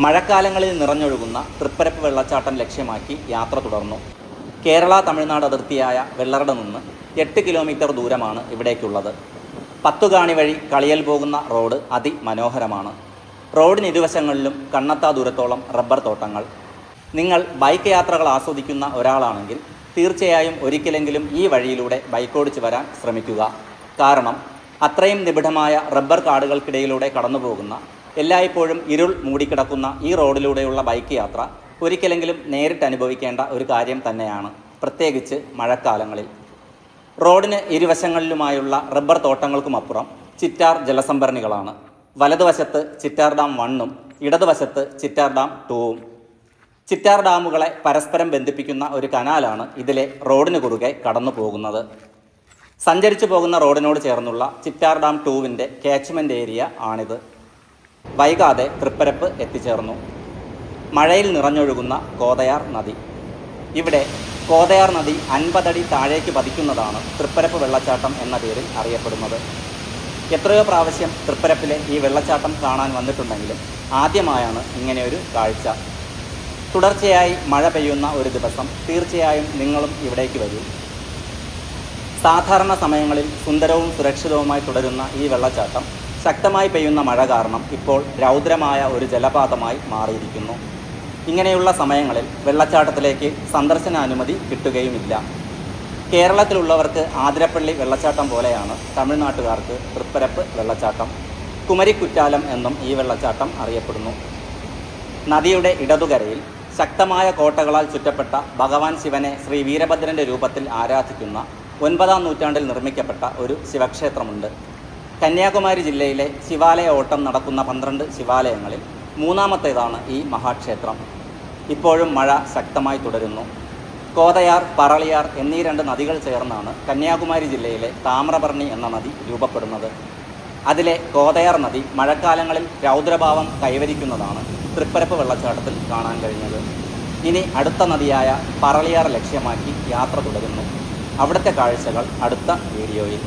മഴക്കാലങ്ങളിൽ നിറഞ്ഞൊഴുകുന്ന തൃപ്പരപ്പ് വെള്ളച്ചാട്ടം ലക്ഷ്യമാക്കി യാത്ര തുടർന്നു. കേരള തമിഴ്നാട് അതിർത്തിയായ വെള്ളറട നിന്ന് എട്ട് കിലോമീറ്റർ ദൂരമാണ് ഇവിടേക്കുള്ളത്. പത്തുകാണി വഴി കളിയൽ പോകുന്ന റോഡ് അതിമനോഹരമാണ്. റോഡിന് ഇരുവശങ്ങളിലും കണ്ണത്താ ദൂരത്തോളം റബ്ബർ തോട്ടങ്ങൾ. നിങ്ങൾ ബൈക്ക് യാത്രകൾ ആസ്വദിക്കുന്ന ഒരാളാണെങ്കിൽ തീർച്ചയായും ഒരിക്കലെങ്കിലും ഈ വഴിയിലൂടെ ബൈക്കോടിച്ച് വരാൻ ശ്രമിക്കുക. കാരണം അത്രയും നിബിഡമായ റബ്ബർ കാടുകൾക്കിടയിലൂടെ കടന്നുപോകുന്ന എല്ലായ്പ്പോഴും ഇരുൾ മൂടിക്കിടക്കുന്ന ഈ റോഡിലൂടെയുള്ള ബൈക്ക് യാത്ര ഒരിക്കലെങ്കിലും നേരിട്ട് അനുഭവിക്കേണ്ട ഒരു കാര്യം തന്നെയാണ് പ്രത്യേകിച്ച് മഴക്കാലങ്ങളിൽ. റോഡിന് ഇരുവശങ്ങളിലുമായുള്ള റബ്ബർ തോട്ടങ്ങൾക്കുമപ്പുറം ചിറ്റാർ ജലസംഭരണികളാണ്. വലതുവശത്ത് ചിറ്റാർ ഡാം വണ്ണും ഇടതുവശത്ത് ചിറ്റാർ ഡാം ടൂവും. ചിറ്റാർ ഡാമുകളെ പരസ്പരം ബന്ധിപ്പിക്കുന്ന ഒരു കനാലാണ് ഇതിലെ റോഡിന് കുറുകെ കടന്നു പോകുന്നത് സഞ്ചരിച്ചു പോകുന്ന റോഡിനോട് ചേർന്നുള്ള ചിറ്റാർ ഡാം ടൂവിന്റെ കാച്ച്മെന്റ് ഏരിയ ആണിത്. വൈകാതെ തൃപ്പരപ്പ് എത്തിച്ചേർന്നു. മഴയിൽ നിറഞ്ഞൊഴുകുന്ന കോതയാർ നദി. ഇവിടെ കോതയാർ നദി അൻപതടി താഴേക്ക് പതിക്കുന്നതാണ് തൃപ്പരപ്പ് വെള്ളച്ചാട്ടം എന്ന പേരിൽ അറിയപ്പെടുന്നത്. എത്രയോ പ്രാവശ്യം തൃപ്പരപ്പിലെ ഈ വെള്ളച്ചാട്ടം കാണാൻ വന്നിട്ടുണ്ടെങ്കിലും ആദ്യമായാണ് ഇങ്ങനെയൊരു കാഴ്ച. തുടർച്ചയായി മഴ പെയ്യുന്ന ഒരു ദിവസം തീർച്ചയായും നിങ്ങളും ഇവിടേക്ക് വരും. സാധാരണ സമയങ്ങളിൽ സുന്ദരവും സുരക്ഷിതവുമായി തുടരുന്ന ഈ വെള്ളച്ചാട്ടം ശക്തമായി പെയ്യുന്ന മഴ കാരണം ഇപ്പോൾ രൗദ്രമായ ഒരു ജലപാതമായി മാറിയിരിക്കുന്നു. ഇങ്ങനെയുള്ള സമയങ്ങളിൽ വെള്ളച്ചാട്ടത്തിലേക്ക് സന്ദർശനാനുമതി കിട്ടുകയുമില്ല. കേരളത്തിലുള്ളവർക്ക് ആതിരപ്പള്ളി വെള്ളച്ചാട്ടം പോലെയാണ് തമിഴ്നാട്ടുകാർക്ക് തൃപ്പരപ്പ് വെള്ളച്ചാട്ടം കുമരിക്കുറ്റാലം എന്നും ഈ വെള്ളച്ചാട്ടം അറിയപ്പെടുന്നു. നദിയുടെ ഇടതുകരയിൽ ശക്തമായ കോട്ടകളാൽ ചുറ്റപ്പെട്ട ഭഗവാൻ ശിവനെ ശ്രീ വീരഭദ്രന്റെ രൂപത്തിൽ ആരാധിക്കുന്ന ഒൻപതാം നൂറ്റാണ്ടിൽ നിർമ്മിക്കപ്പെട്ട ഒരു ശിവക്ഷേത്രമുണ്ട്. കന്യാകുമാരി ജില്ലയിലെ ശിവാലയ ഓട്ടം നടക്കുന്ന പന്ത്രണ്ട് ശിവാലയങ്ങളിൽ മൂന്നാമത്തേതാണ് ഈ മഹാക്ഷേത്രം. ഇപ്പോഴും മഴ ശക്തമായി തുടരുന്നു. കോതയാർ പറളിയാർ എന്നീ രണ്ട് നദികൾ ചേർന്നാണ് കന്യാകുമാരി ജില്ലയിലെ താമ്രപർണി എന്ന നദി രൂപപ്പെടുന്നത്. അതിലെ കോതയാർ നദി മഴക്കാലങ്ങളിൽ രൗദ്രഭാവം കൈവരിക്കുന്നതാണ് തൃപ്പരപ്പ് വെള്ളച്ചാട്ടത്തിൽ കാണാൻ കഴിഞ്ഞത്. ഇനി അടുത്ത നദിയായ പറളിയാർ ലക്ഷ്യമാക്കി യാത്ര തുടരുന്നു. അവിടുത്തെ കാഴ്ചകൾ അടുത്ത വീഡിയോയിൽ.